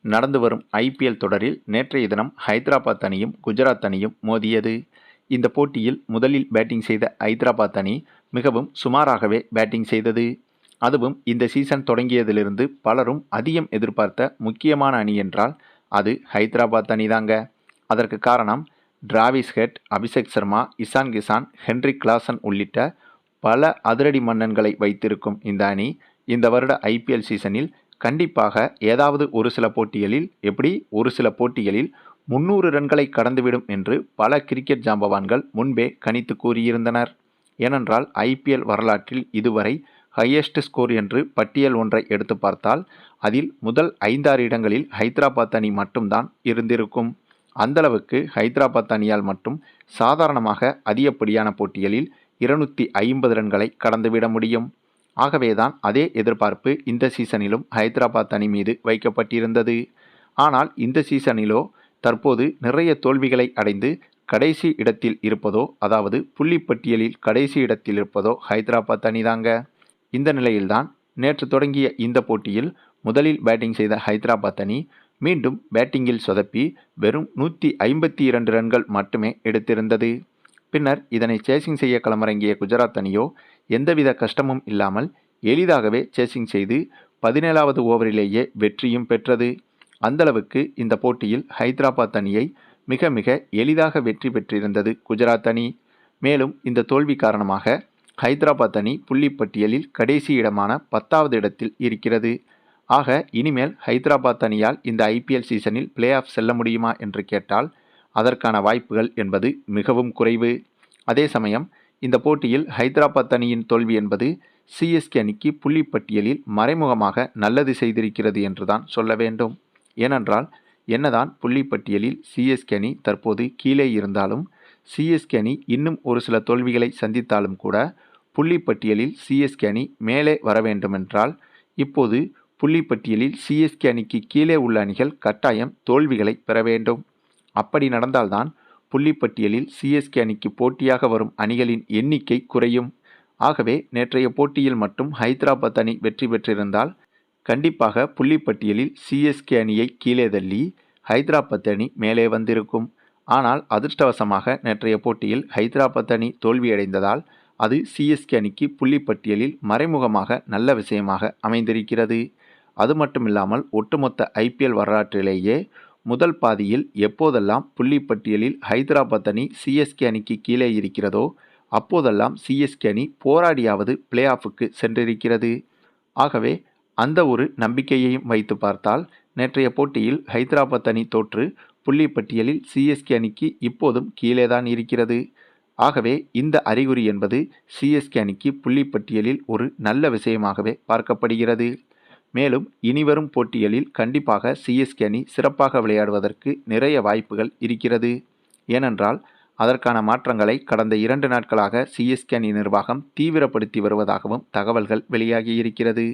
நடந்து வரும் ஐபிஎல் தொடரில் நேற்றைய தினம் ஹைதராபாத் அணியும் குஜராத் அணியும் மோதியது. இந்த போட்டியில் முதலில் பேட்டிங் செய்த ஐதராபாத் அணி மிகவும் சுமாராகவே பேட்டிங் செய்தது. அதுவும் இந்த சீசன் தொடங்கியதிலிருந்து பலரும் அதிகம் எதிர்பார்த்த முக்கியமான அணி என்றால் அது ஹைதராபாத் அணிதாங்க. அதற்கு காரணம் Travis Head Abhishek Sharma Ishan Kishan Heinrich Klaasen உள்ளிட்ட பல அதிரடி மன்னன்களை வைத்திருக்கும் இந்த அணி இந்த வருட ஐபிஎல் சீசனில் கண்டிப்பாக ஏதாவது ஒரு சில போட்டிகளில் எப்படி ஒரு சில போட்டிகளில் முன்னூறு ரன்களை கடந்துவிடும் என்று பல கிரிக்கெட் ஜாம்பவான்கள் முன்பே கணித்து கூறியிருந்தனர். ஏனென்றால் ஐபிஎல் வரலாற்றில் இதுவரை ஹையஸ்ட் ஸ்கோர் என்று பட்டியல் ஒன்றை எடுத்து பார்த்தால் அதில் முதல் ஐந்தாறு இடங்களில் ஹைதராபாத் அணி மட்டும்தான் இருந்திருக்கும். அந்தளவுக்கு ஹைதராபாத் அணியால் மட்டும் சாதாரணமாக அதிகப்படியான போட்டிகளில் இருநூற்றி ஐம்பது ரன்களை கடந்துவிட முடியும். ஆகவேதான் அதே எதிர்பார்ப்பு இந்த சீசனிலும் ஹைதராபாத் அணி மீது வைக்கப்பட்டிருந்தது. ஆனால் இந்த சீசனிலோ தற்போது நிறைய தோல்விகளை அடைந்து கடைசி இடத்தில் இருப்பதோ அதாவது புள்ளிப்பட்டியலில் கடைசி இடத்தில் இருப்பதோ ஹைதராபாத் அணிதாங்க. இந்த நிலையில்தான் நேற்று தொடங்கிய இந்த போட்டியில் முதலில் பேட்டிங் செய்த ஹைதராபாத் அணி மீண்டும் பேட்டிங்கில் சொதப்பி வெறும் நூற்றி ஐம்பத்தி இரண்டு ரன்கள் மட்டுமே எடுத்திருந்தது. பின்னர் இதனை சேசிங் செய்ய களமிறங்கிய குஜராத் அணியோ எந்தவித கஷ்டமும் இல்லாமல் எளிதாகவே சேசிங் செய்து பதினேழாவது ஓவரிலேயே வெற்றியும் பெற்றது. அந்தளவுக்கு இந்த போட்டியில் ஹைதராபாத் அணியை மிக மிக எளிதாக வெற்றி பெற்றிருந்தது குஜராத் அணி. மேலும் இந்த தோல்வி காரணமாக ஹைதராபாத் அணி புள்ளிப்பட்டியலில் கடைசி இடமான பத்தாவது இடத்தில் இருக்கிறது. ஆக இனிமேல் ஹைதராபாத் அணியால் இந்த ஐபிஎல் சீசனில் பிளே ஆஃப் செல்ல முடியுமா என்று கேட்டால் அதற்கான வாய்ப்புகள் என்பது மிகவும் குறைவு. அதே சமயம் இந்த போட்டியில் ஹைதராபாத் அணியின் தோல்வி என்பது சிஎஸ்கே அணிக்கு புள்ளிப்பட்டியலில் மறைமுகமாக நல்லது செய்திருக்கிறது என்றுதான் சொல்ல வேண்டும். ஏனென்றால் என்னதான் புள்ளிப்பட்டியலில் சிஎஸ்கே அணி தற்போது கீழே இருந்தாலும் சிஎஸ்கே அணி இன்னும் ஒரு சில தோல்விகளை சந்தித்தாலும் கூட புள்ளிப்பட்டியலில் சிஎஸ்கே அணி மேலே வர வேண்டுமென்றால் இப்போது புள்ளிப்பட்டியலில் சிஎஸ்கே அணிக்கு கீழே உள்ள அணிகள் கட்டாயம் தோல்விகளை பெற வேண்டும். அப்படி நடந்தால்தான் புள்ளிப்பட்டியலில் சிஎஸ்கே அணிக்கு போட்டியாக வரும் அணிகளின் எண்ணிக்கை குறையும். ஆகவே நேற்றைய போட்டியில் மட்டும் ஹைதராபாத் அணி வெற்றி பெற்றிருந்தால் கண்டிப்பாக புள்ளிப்பட்டியலில் சிஎஸ்கே அணியை கீழே தள்ளி ஹைதராபாத் அணி மேலே வந்திருக்கும். ஆனால் அதிர்ஷ்டவசமாக நேற்றைய போட்டியில் ஹைதராபாத் அணி தோல்வியடைந்ததால் அது சிஎஸ்கே அணிக்கு புள்ளிப்பட்டியலில் மறைமுகமாக நல்ல விஷயமாக அமைந்திருக்கிறது. அது மட்டுமில்லாமல் ஒட்டுமொத்த ஐபிஎல் வரலாற்றிலேயே முதல் பாதியில் எப்போதெல்லாம் புள்ளிப்பட்டியலில் ஹைதராபாத் அணி சிஎஸ்கே அணிக்கு கீழே இருக்கிறதோ அப்போதெல்லாம் சிஎஸ்கே அணி போராடியாவது பிளே ஆஃபுக்கு சென்றிருக்கிறது. ஆகவே அந்த ஒரு நம்பிக்கையையும் வைத்து பார்த்தால் நேற்றைய போட்டியில் ஹைதராபாத் அணி தோற்று புள்ளிப்பட்டியலில் சிஎஸ்கே அணிக்கு இப்போதும் கீழே தான் இருக்கிறது. ஆகவே இந்த அறிகுறி என்பது சிஎஸ்கே அணிக்கு புள்ளிப்பட்டியலில் ஒரு நல்ல விஷயமாகவே பார்க்கப்படுகிறது. மேலும் இனிவரும் போட்டிகளில் கண்டிப்பாக சிஎஸ்கே அணி சிறப்பாக விளையாடுவதற்கு நிறைய வாய்ப்புகள் இருக்கிறது. ஏனென்றால் அதற்கான மாற்றங்களை கடந்த இரண்டு நாட்களாக சிஎஸ்கே அணி நிர்வாகம் தீவிரப்படுத்தி வருவதாகவும் தகவல்கள் வெளியாகியிருக்கிறது